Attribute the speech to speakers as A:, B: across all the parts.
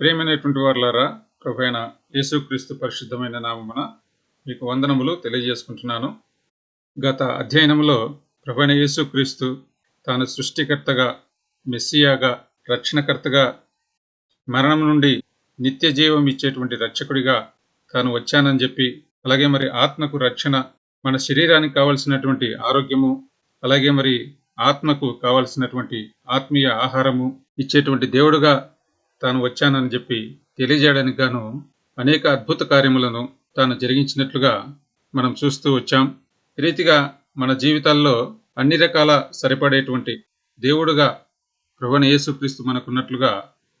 A: ప్రేమైనటువంటి వారులారా ప్రభైన యేసుక్రీస్తు పరిశుద్ధమైన నామమున మీకు వందనములు తెలియజేసుకుంటున్నాను. గత అధ్యయనంలో ప్రభైన యేసుక్రీస్తు తాను సృష్టికర్తగా మెస్సియాగా రక్షణకర్తగా మరణం నుండి నిత్య జీవం ఇచ్చేటువంటి రక్షకుడిగా తాను వచ్చానని చెప్పి అలాగే మరి ఆత్మకు రక్షణ మన శరీరానికి కావలసినటువంటి ఆరోగ్యము అలాగే మరి ఆత్మకు కావలసినటువంటి ఆత్మీయ ఆహారము ఇచ్చేటువంటి దేవుడుగా తాను వచ్చానని చెప్పి తెలియజేయడానికి గాను అనేక అద్భుత కార్యములను తాను జరిగించినట్లుగా మనం చూస్తూ వచ్చాం. ఈ రీతిగా మన జీవితాల్లో అన్ని రకాల సరిపడేటువంటి దేవుడుగా ప్రభుని యేసుక్రీస్తు మనకున్నట్లుగా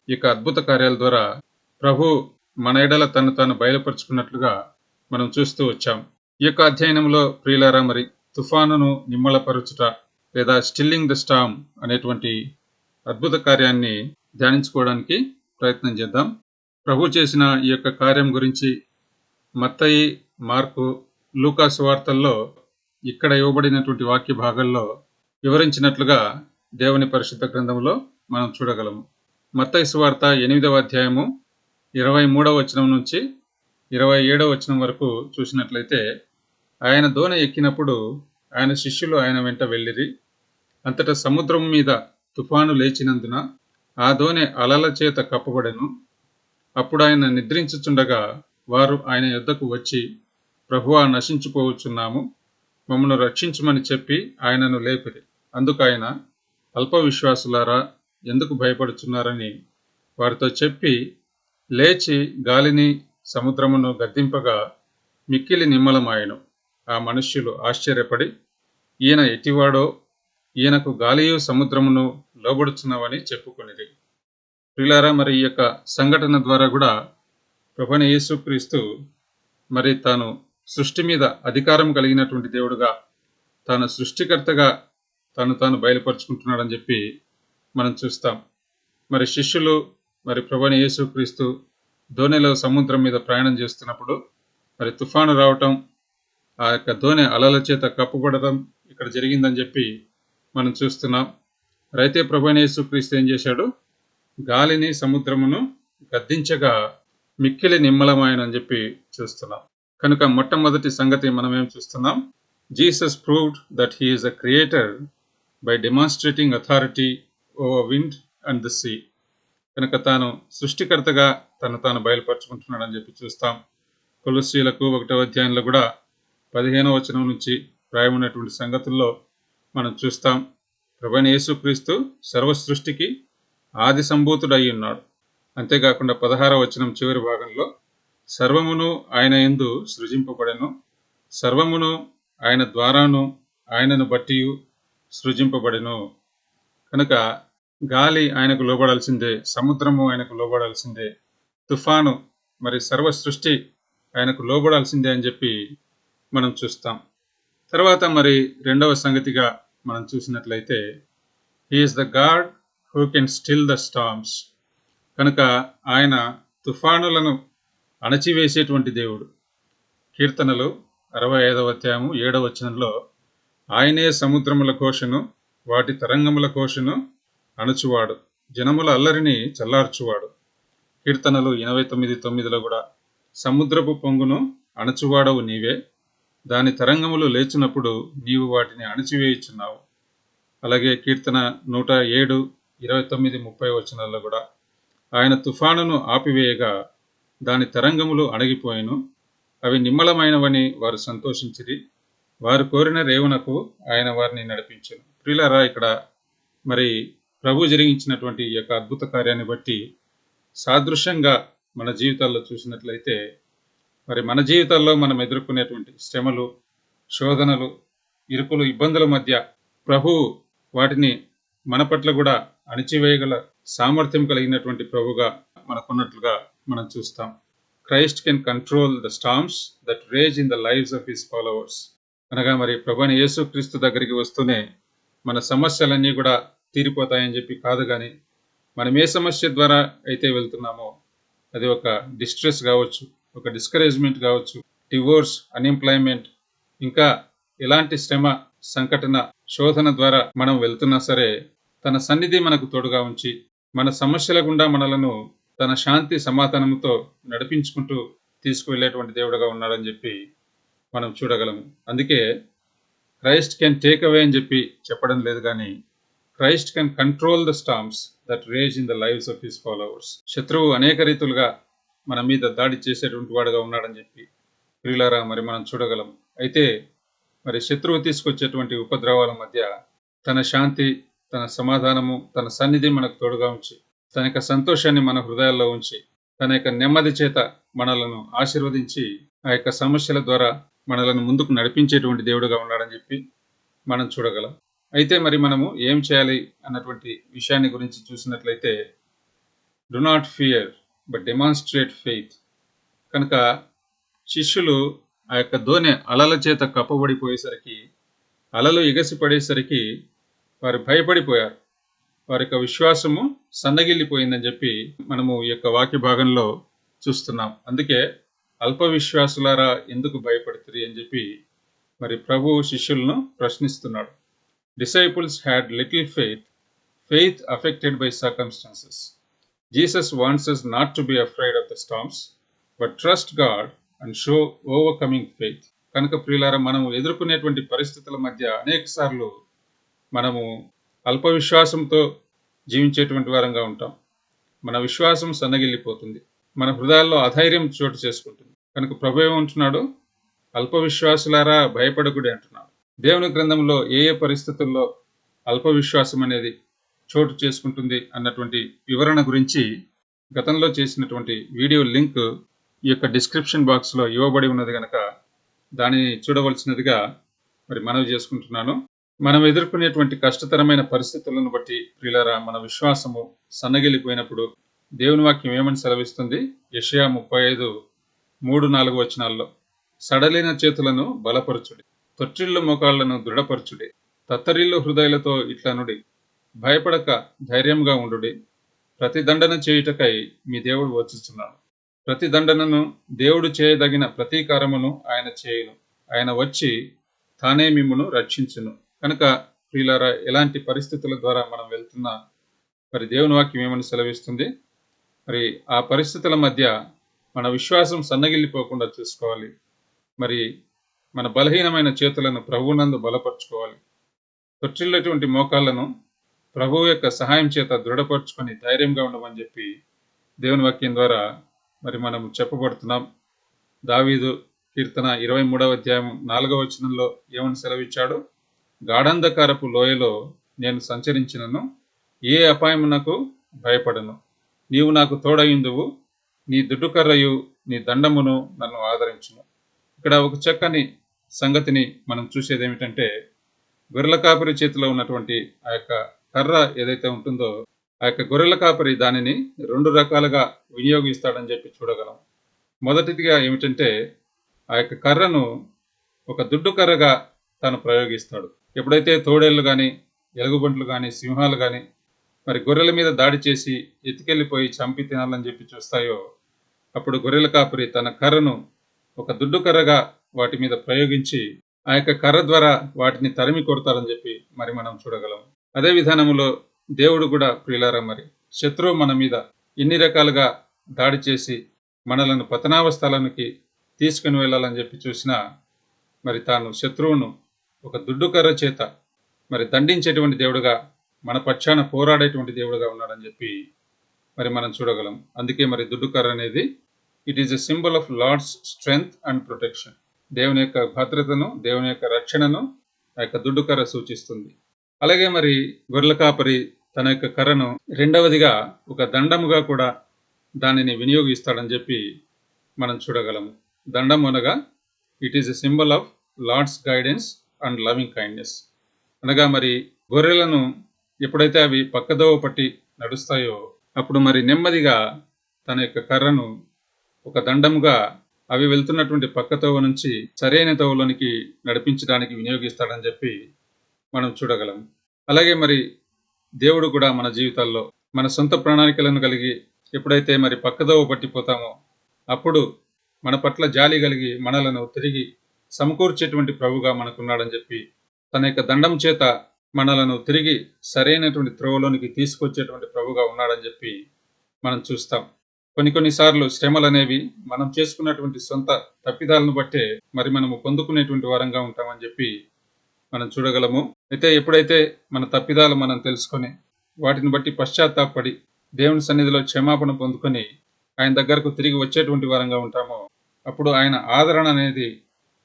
A: ఈ యొక్క అద్భుత కార్యాల ద్వారా ప్రభు మన ఎడల తను తాను బయలుపరుచుకున్నట్లుగా మనం చూస్తూ వచ్చాం. ఈ యొక్క అధ్యయనంలో ప్రియులారా మరి తుఫానును నిమ్మలపరచుట లేదా స్టిల్లింగ్ ద స్టామ్ అనేటువంటి అద్భుత కార్యాన్ని ధ్యానించుకోవడానికి ప్రయత్నం చేద్దాం. ప్రభు చేసిన ఈ యొక్క కార్యం గురించి మత్తయి మార్కు లూకాస్ వార్తల్లో ఇక్కడ ఇవ్వబడినటువంటి వాక్య భాగాల్లో వివరించినట్లుగా దేవుని పరిశుద్ధ గ్రంథంలో మనం చూడగలము మత్తయి సువార్త ఎనిమిదవ అధ్యాయము ఇరవై మూడవ వచనం నుంచి ఇరవై ఏడవ వచనం వరకు చూసినట్లయితే ఆయన దోణ ఎక్కినప్పుడు ఆయన శిష్యులు ఆయన వెంట వెళ్ళిరి. అంతటా సముద్రం మీద తుఫాను లేచినందున ఆ ధోని అలల చేత కప్పబడెను. అప్పుడు ఆయన నిద్రించుచుండగా వారు ఆయన యుద్ధకు వచ్చి ప్రభువా నశించిపోవచ్చున్నాము. మమ్మను రక్షించమని చెప్పి ఆయనను లేపిరి. అందుకు ఆయన అల్ప విశ్వాసులారా ఎందుకు భయపడుచున్నారని వారితో చెప్పి లేచి గాలిని సముద్రమును గద్దింపగా మిక్కిలి నిమ్మలమాయను. ఆ మనుష్యులు ఆశ్చర్యపడి ఈయన ఎటివాడో ఈయనకు గాలియు సముద్రమును లోబడుచున్నావని చెప్పుకునేది ప్రిలారా మరి ఈ యొక్క సంఘటన ద్వారా కూడా ప్రభుని యేసుక్రీస్తు మరి తాను సృష్టి మీద అధికారం కలిగినటువంటి దేవుడుగా తాను సృష్టికర్తగా తాను తాను బయలుపరుచుకుంటున్నాడని చెప్పి మనం చూస్తాం. మరి శిష్యులు మరి ప్రభుని యేసుక్రీస్తు దోణిలో సముద్రం మీద ప్రయాణం చేస్తున్నప్పుడు మరి తుఫాను రావటం ఆ యొక్క దోణి అలల చేత కప్పుబడటం ఇక్కడ జరిగిందని చెప్పి మనం చూస్తున్నాం. రైతే ప్రభుని ఏం చేశాడు? గాలిని సముద్రమును గద్దించగా మిక్కిలి నిమ్మలమాయనని చెప్పి చూస్తున్నాం. కనుక మొట్టమొదటి సంగతి మనం ఏం చూస్తున్నాం? Jesus proved that he is a creator by demonstrating authority over wind and the sea. కనుక తాను సృష్టికర్తగా తను తాను బయలుపరుచుకుంటున్నాడని చెప్పి చూస్తాం. కొలుస్త్రీలకు ఒకటో అధ్యాయంలో కూడా పదిహేనవ వచనం నుంచి రాయమన్నటువంటి సంగతుల్లో మనం చూస్తాం. ప్రభుణ యేసుక్రీస్తు సర్వ సృష్టికి ఆది సంభూతుడై ఉన్నాడు. అంతేకాకుండా పదహార వచనం చివరి భాగంలో సర్వమును ఆయన ఎందు సృజింపబడెను సర్వమును ఆయన ద్వారాను ఆయనను బట్టి సృజింపబడెను. కనుక గాలి ఆయనకు లోబడాల్సిందే సముద్రము ఆయనకు లోబడాల్సిందే తుఫాను మరి సర్వ సృష్టి ఆయనకు లోబడాల్సిందే అని చెప్పి మనం చూస్తాం. తర్వాత మరి రెండవ సంగతిగా మనం చూసినట్లయితే he is the God who can still the storms కనుక ఆయన తుఫానులను అణచివేసేటువంటి దేవుడు. కీర్తనలు అరవై ఐదవ అధ్యాయము ఏడవ వచనంలో ఆయనే సముద్రముల కోశను వాటి తరంగముల కోశను అణచువాడు. జనముల అల్లరిని చల్లార్చువాడు. కీర్తనలు ఎనభై తొమ్మిది తొమ్మిదిలో కూడా సముద్రపు పొంగును అణచువాడవు నీవే. దాని తరంగములు లేచినప్పుడు నీవు వాటిని అణచివేయుచున్నావు. అలాగే కీర్తన నూట ఏడు ఇరవై తొమ్మిది ముప్పై వచనాల్లో కూడా ఆయన తుఫానును ఆపివేయగా దాని తరంగములు అణగిపోయిను. అవి నిమ్మలమైనవని వారు సంతోషించిరి. వారు కోరిన రేవునకు ఆయన వారిని నడిపించను. ప్రియులారా ఇక్కడ మరి ప్రభు జరిగించినటువంటి ఈ యొక్క అద్భుత కార్యాన్ని బట్టి సాదృశ్యంగా మన జీవితాల్లో చూసినట్లయితే మరి మన జీవితాల్లో మనం ఎదుర్కొనేటువంటి శ్రమలు శోధనలు ఇరుకులు ఇబ్బందుల మధ్య ప్రభువు వాటిని మన పట్ల కూడా అణిచివేయగల సామర్థ్యం కలిగినటువంటి ప్రభుగా మనకున్నట్లుగా మనం చూస్తాం. Christ can control the storms that rage in the lives of his followers అనగా మరి ప్రభుని యేసుక్రీస్తు దగ్గరికి వస్తూనే మన సమస్యలన్నీ కూడా తీరిపోతాయని చెప్పి కాదు కానీ మనం ఏ సమస్య ద్వారా అయితే వెళ్తున్నామో అది ఒక డిస్ట్రెస్ కావచ్చు ఒక డిస్కరేజ్మెంట్ కావచ్చు డివోర్స్ అన్ఎంప్లాయ్మెంట్ ఇంకా ఎలాంటి శ్రమ సంఘటన శోధన ద్వారా మనం వెళ్తున్నా సరే తన సన్నిధి మనకు తోడుగా ఉంచి మన సమస్యల గుండా మనలను తన శాంతి సమాధానంతో నడిపించుకుంటూ తీసుకువెళ్ళేటువంటి దేవుడుగా ఉన్నాడని చెప్పి మనం చూడగలము. అందుకే క్రైస్ట్ కెన్ టేక్ అవే అని చెప్పి చెప్పడం లేదు కానీ Christ can control the storms that rage in the lives of his followers శత్రువు అనేక రీతులుగా మన మీద దాడి చేసేటువంటి వాడుగా ఉన్నాడని చెప్పి ప్రియులారా మరి మనం చూడగలం. అయితే మరి శత్రువు తీసుకొచ్చేటువంటి ఉపద్రవాల మధ్య తన శాంతి తన సమాధానము తన సన్నిధి మనకు తోడుగా ఉంచి తన యొక్క సంతోషాన్ని మన హృదయాల్లో ఉంచి తన యొక్క నెమ్మది చేత మనలను ఆశీర్వదించి ఆ యొక్క సమస్యల ద్వారా మనలను ముందుకు నడిపించేటువంటి దేవుడుగా ఉన్నాడని చెప్పి మనం చూడగలం. అయితే మరి మనము ఏం చేయాలి అన్నటువంటి విషయాన్ని గురించి చూసినట్లయితే do not fear but demonstrate faith కనుక శిష్యులు ఆ యొక్క దోణె అలల చేత కప్పబడిపోయేసరికి అలలు ఎగసిపడేసరికి వారు భయపడిపోయారు. వారి యొక్క విశ్వాసము సన్నగిల్లిపోయిందని చెప్పి మనము ఈ యొక్క వాక్య భాగంలో చూస్తున్నాం. అందుకే అల్ప విశ్వాసులారా ఎందుకు భయపడుతుంది అని చెప్పి మరి ప్రభు శిష్యులను ప్రశ్నిస్తున్నాడు. Disciples had little faith faith affected by circumstances Jesus wants us not to be afraid of the storms but trust God and show overcoming faith కనుక ప్రియులారా మనం ఎదుర్కొనేటువంటి పరిస్థితుల మధ్య అనేక సార్లు మనము అల్ప విశ్వాసంతో జీవించేటువంటి వారంగా ఉంటాం. మన విశ్వాసం సన్నగిల్లిపోతుంది. మన హృదయాల్లో అధైర్యం చోటు చేసుకుంటుంది. కనుక ప్రభు ఏమంటున్నాడు? అల్ప విశ్వాసులారా భయపడకుడి అంటున్నాడు. దేవుని గ్రంథంలో ఏ ఏ పరిస్థితుల్లో అల్ప విశ్వాసం అనేది చోటు చేసుకుంటుంది అన్నటువంటి వివరణ గురించి గతంలో చేసినటువంటి వీడియో లింక్ ఈ యొక్క డిస్క్రిప్షన్ బాక్స్లో ఇవ్వబడి ఉన్నది కనుక దానిని చూడవలసినదిగా మరి మనవి చేసుకుంటున్నాను. మనం ఎదుర్కొనేటువంటి కష్టతరమైన పరిస్థితులను బట్టి ప్రియులరా మన విశ్వాసము సన్నగిలిపోయినప్పుడు దేవుని వాక్యం ఏమని సెలవిస్తుంది? యషయా ముప్పై ఐదు మూడు నాలుగు వచనాల్లో సడలిన చేతులను బలపరచుడి తొట్టిల్లు మోకాళ్ళను దృఢపరచుడి తత్తరిల్లు హృదయాలతో ఇట్లనుడి భయపడక ధైర్యంగా ఉండుడి. ప్రతి దండన చేయుటకై మీ దేవుడు వచ్చిస్తున్నాడు ప్రతి దండనను దేవుడు చేయదగిన ప్రతీకారమును ఆయన చేయును. ఆయన వచ్చి తానే మిమ్మును రక్షించును. కనుక ప్రియులారా ఎలాంటి పరిస్థితుల ద్వారా మనం వెళ్తున్నా మరి దేవుని వాక్యం ఏమని సెలవిస్తుంది? మరి ఆ పరిస్థితుల మధ్య మన విశ్వాసం సన్నగిల్లిపోకుండా చూసుకోవాలి. మరి మన బలహీనమైన చేతులను ప్రభువునందు బలపరుచుకోవాలి. తొట్టిల్లటువంటి మోకాళ్ళను ప్రభువు యొక్క సహాయం చేత దృఢపరుచుకొని ధైర్యంగా ఉండమని చెప్పి దేవుని వాక్యం ద్వారా మరి మనం చెప్పబడుతున్నాం. దావీదు కీర్తన ఇరవై మూడవ అధ్యాయం నాలుగవ వచనంలో ఏమని సెలవిచ్చాడు? గాఢంధకారపు లోయలో నేను సంచరించినను ఏ అపాయం నాకు భయపడను. నీవు నాకు తోడయిందువు నీ దుడ్డుకర్రయు నీ దండమును నన్ను ఆదరించును ఇక్కడ ఒక చక్కని సంగతిని మనం చూసేది ఏమిటంటే గొర్రెల కాపురి చేతిలో ఉన్నటువంటి ఆ యొక్క కర్ర ఏదైతే ఉంటుందో ఆ యొక్క గొర్రెల కాపరి దానిని రెండు రకాలుగా వినియోగిస్తాడని చెప్పి చూడగలం. మొదటిదిగా ఏమిటంటే ఆ యొక్క కర్రను ఒక దుడ్డు కర్రగా తను ప్రయోగిస్తాడు. ఎప్పుడైతే తోడేళ్ళు కానీ ఎలుగుబంట్లు కానీ సింహాలు కానీ మరి గొర్రెల మీద దాడి చేసి ఎత్తుకెళ్ళిపోయి చంపి తినాలని చెప్పి చూస్తాయో అప్పుడు గొర్రెల కాపరి తన కర్రను ఒక దుడ్డు కర్రగా వాటి మీద ప్రయోగించి ఆ యొక్క కర్ర ద్వారా వాటిని తరిమి కొడతారని చెప్పి మరి మనం చూడగలం. అదే విధానములో దేవుడు కూడా ప్రియులారా మరి శత్రువు మన మీద ఇన్ని రకాలుగా దాడి చేసి మనలను పతనావస్థలనికి తీసుకుని వెళ్ళాలని చెప్పి చూసినా మరి తాను శత్రువును ఒక దుడ్డు కర్ర చేత మరి దండించేటువంటి దేవుడుగా మన పక్షాన పోరాడేటువంటి దేవుడుగా ఉన్నాడని చెప్పి మరి మనం చూడగలం. అందుకే మరి దుడ్డు కర్ర అనేది it is a symbol of Lord's strength and protection దేవుని యొక్క భద్రతను దేవుని యొక్క రక్షణను ఆ యొక్క దుడ్డు కర్ర సూచిస్తుంది. అలాగే మరి గొర్రెల కాపరి తన యొక్క కర్రను రెండవదిగా ఒక దండముగా కూడా దానిని వినియోగిస్తాడని చెప్పి మనం చూడగలము దండం అనగా it is a symbol of Lord's guidance and loving kindness అనగా మరి గొర్రెలను ఎప్పుడైతే అవి పక్కదోవ పట్టి నడుస్తాయో అప్పుడు మరి నెమ్మదిగా తన యొక్క కర్రను ఒక దండముగా అవి వెళ్తున్నటువంటి పక్క తోవ నుంచి సరైన తోవలోనికి నడిపించడానికి వినియోగిస్తాడని చెప్పి మనం చూడగలం. అలాగే మరి దేవుడు కూడా మన జీవితాల్లో మన సొంత ప్రణాళికలను కలిగి ఎప్పుడైతే మరి పక్కదోవ పట్టిపోతామో అప్పుడు మన పట్ల జాలి కలిగి మనలను తిరిగి సమకూర్చేటువంటి ప్రభుగా మనకున్నాడని చెప్పి తన యొక్క దండం చేత మనలను తిరిగి సరైనటువంటి త్రోవలోనికి తీసుకొచ్చేటువంటి ప్రభుగా ఉన్నాడని చెప్పి మనం చూస్తాం. కొన్ని కొన్నిసార్లు శ్రమలు అనేవి మనం చేసుకున్నటువంటి సొంత తప్పిదాలను బట్టే మరి మనము పొందుకునేటువంటి వారంగా ఉంటామని చెప్పి మనం చూడగలము. అయితే ఎప్పుడైతే మన తప్పిదాలు మనం తెలుసుకొని వాటిని బట్టి పశ్చాత్తాపడి దేవుని సన్నిధిలో క్షమాపణ పొందుకొని ఆయన దగ్గరకు తిరిగి వచ్చేటువంటి వారంగా ఉంటామో అప్పుడు ఆయన ఆదరణ అనేది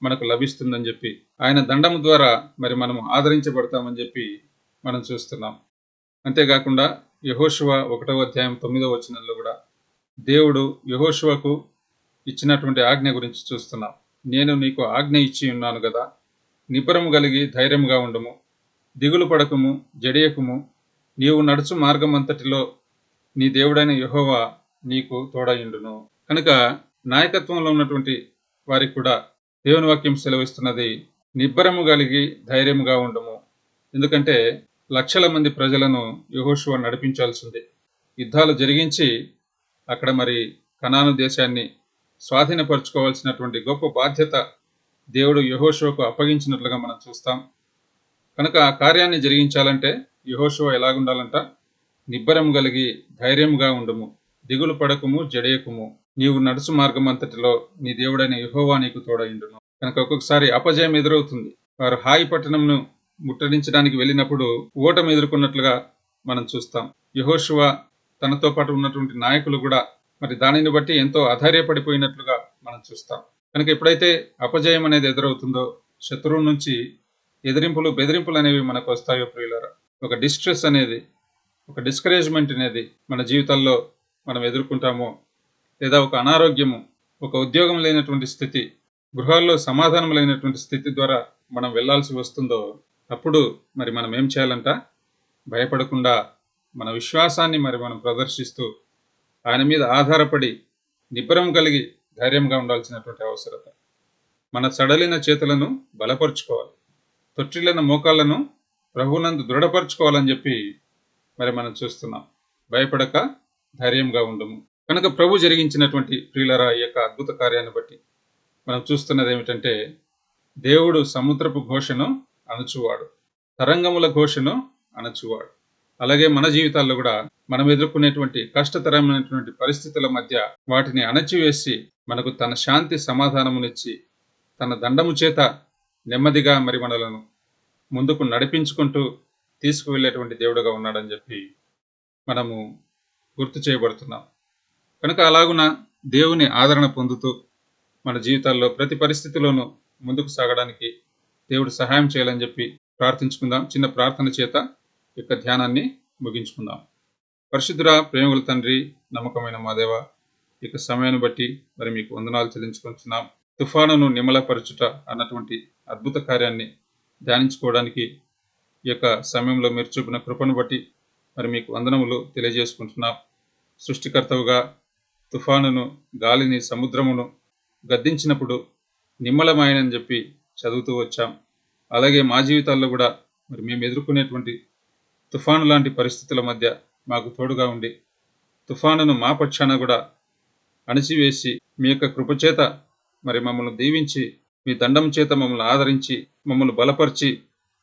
A: మనకు లభిస్తుందని చెప్పి ఆయన దండము ద్వారా మరి మనము ఆదరించబడతామని చెప్పి మనం చూస్తున్నాం. అంతేకాకుండా యహోశివ ఒకటవ అధ్యాయం తొమ్మిదవ వచనంలో కూడా దేవుడు యహోశివకు ఇచ్చినటువంటి ఆజ్ఞ గురించి చూస్తున్నాం. నేను నీకు ఆజ్ఞ ఇచ్చి ఉన్నాను కదా నిపురము కలిగి ధైర్యముగా ఉండము. దిగులు పడకము జడియకుము. నీవు నడుచు మార్గమంతటిలో నీ దేవుడైన యహోవా నీకు తోడయుండును. కనుక నాయకత్వంలో ఉన్నటువంటి వారికి కూడా దేవుని వాక్యం సెలవిస్తున్నది నిబ్బరము కలిగి ధైర్యముగా ఉండము. ఎందుకంటే లక్షల మంది ప్రజలను యహోశువ నడిపించాల్సింది. యుద్ధాలు జరిగించి అక్కడ మరి కనాను దేశాన్ని స్వాధీనపరచుకోవాల్సినటువంటి గొప్ప బాధ్యత దేవుడు యహోశువకు అప్పగించినట్లుగా మనం చూస్తాం. కనుక ఆ కార్యాన్ని జరిగించాలంటే యహోశువ ఎలాగుండాలంట? నిబ్బరం కలిగి ధైర్యంగా ఉండుము. దిగులు పడకము జడేయకుము నీవు నడుచు మార్గం అంతటిలో నీ దేవుడైన యహోవా నీకు తోడయిండును. కనుక ఒక్కొక్కసారి అపజయం ఎదురవుతుంది. వారు హాయి పట్టణంను ముట్టడించడానికి వెళ్ళినప్పుడు ఓటమి ఎదుర్కొన్నట్లుగా మనం చూస్తాం. యహోశువ తనతో పాటు ఉన్నటువంటి నాయకులు కూడా మరి దానిని బట్టి ఎంతో అధైర్యపడిపోయినట్లుగా మనం చూస్తాం. కనుక ఎప్పుడైతే అపజయం అనేది ఎదురవుతుందో శత్రువు నుంచి ఎదిరింపులు బెదిరింపులు అనేవి మనకు వస్తాయో ప్రియులరా. ఒక డిస్ట్రెస్ అనేది ఒక డిస్కరేజ్మెంట్ అనేది మన జీవితాల్లో మనం ఎదుర్కొంటామో లేదా ఒక అనారోగ్యము ఒక ఉద్యోగం లేనటువంటి స్థితి గృహాల్లో సమాధానం లేనటువంటి స్థితి ద్వారా మనం వెళ్ళాల్సి వస్తుందో అప్పుడు మరి మనం ఏం చేయాలంట? భయపడకుండా మన విశ్వాసాన్ని మరి మనం ప్రదర్శిస్తూ ఆయన మీద ఆధారపడి నిబ్బరం కలిగి ధైర్యంగా ఉండాల్సినటువంటి అవసరత. మన సడలిన చేతులను బలపరుచుకోవాలి. తొట్టిల్లిన మోకాళ్ళను ప్రభునందు దృఢపరచుకోవాలని చెప్పి మరి మనం చూస్తున్నాం. భయపడక ధైర్యంగా ఉండము. కనుక ప్రభు జరిగించినటువంటి ప్రియులరా ఈ యొక్క అద్భుత కార్యాన్ని బట్టి మనం చూస్తున్నది ఏమిటంటే దేవుడు సముద్రపు ఘోషను అణచువాడు. తరంగముల ఘోషను అణచువాడు. అలాగే మన జీవితాల్లో కూడా మనం ఎదుర్కొనేటువంటి కష్టతరమైనటువంటి పరిస్థితుల మధ్య వాటిని అణచివేసి మనకు తన శాంతి సమాధానమునిచ్చి తన దండము చేత నెమ్మదిగా మరి మనలను ముందుకు నడిపించుకుంటూ తీసుకువెళ్ళేటువంటి దేవుడుగా ఉన్నాడని చెప్పి మనము గుర్తు చేయబడుతున్నాం. కనుక అలాగున దేవుని ఆదరణ పొందుతూ మన జీవితాల్లో ప్రతి పరిస్థితిలోనూ ముందుకు సాగడానికి దేవుడు సహాయం చేయాలని చెప్పి ప్రార్థించుకుందాం. చిన్న ప్రార్థన చేత యొక్క ధ్యానాన్ని ముగించుకుందాం. పరిశుద్ధుర ప్రేమగుల తండ్రి నమ్మకమైన మా ఇక ఈ యొక్క సమయాన్ని బట్టి మరి మీకు వందనాలు చెల్లించుకుంటున్నాం. తుఫానును నిమలపరచుట అన్నటువంటి అద్భుత కార్యాన్ని ధ్యానించుకోవడానికి ఈ యొక్క సమయంలో మీరు చూపిన కృపను బట్టి మరి మీకు వందనములు తెలియజేసుకుంటున్నాం. సృష్టికర్తవుగా తుఫానును గాలిని సముద్రమును గద్దించినప్పుడు నిమ్మలమాయనని చెప్పి చదువుతూ వచ్చాం. అలాగే మా జీవితాల్లో కూడా మరి మేము ఎదుర్కొనేటువంటి తుఫాను లాంటి పరిస్థితుల మధ్య మాకు తోడుగా ఉండి తుఫానును మా పక్షాన కూడా అణిచివేసి మీ యొక్క కృపచేత మరి మమ్మల్ని దీవించి మీ దండం చేత మమ్మల్ని ఆదరించి మమ్మల్ని బలపరిచి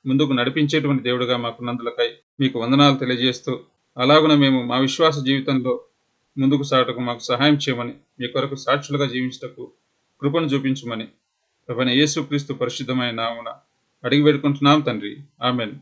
A: ముందుకు నడిపించేటువంటి దేవుడుగా మాకున్నందులకై మీకు వందనాలు తెలియజేస్తూ అలాగున మేము మా విశ్వాస జీవితంలో ముందుకు సాగటకు మాకు సహాయం చేయమని మీ కొరకు సాక్షులుగా జీవించటకు కృపను చూపించమని ప్రభైన యేసుక్రీస్తు పరిశుద్ధమైన నామున అడిగి వేడుకుంటున్నాం తండ్రి. ఆమెన్.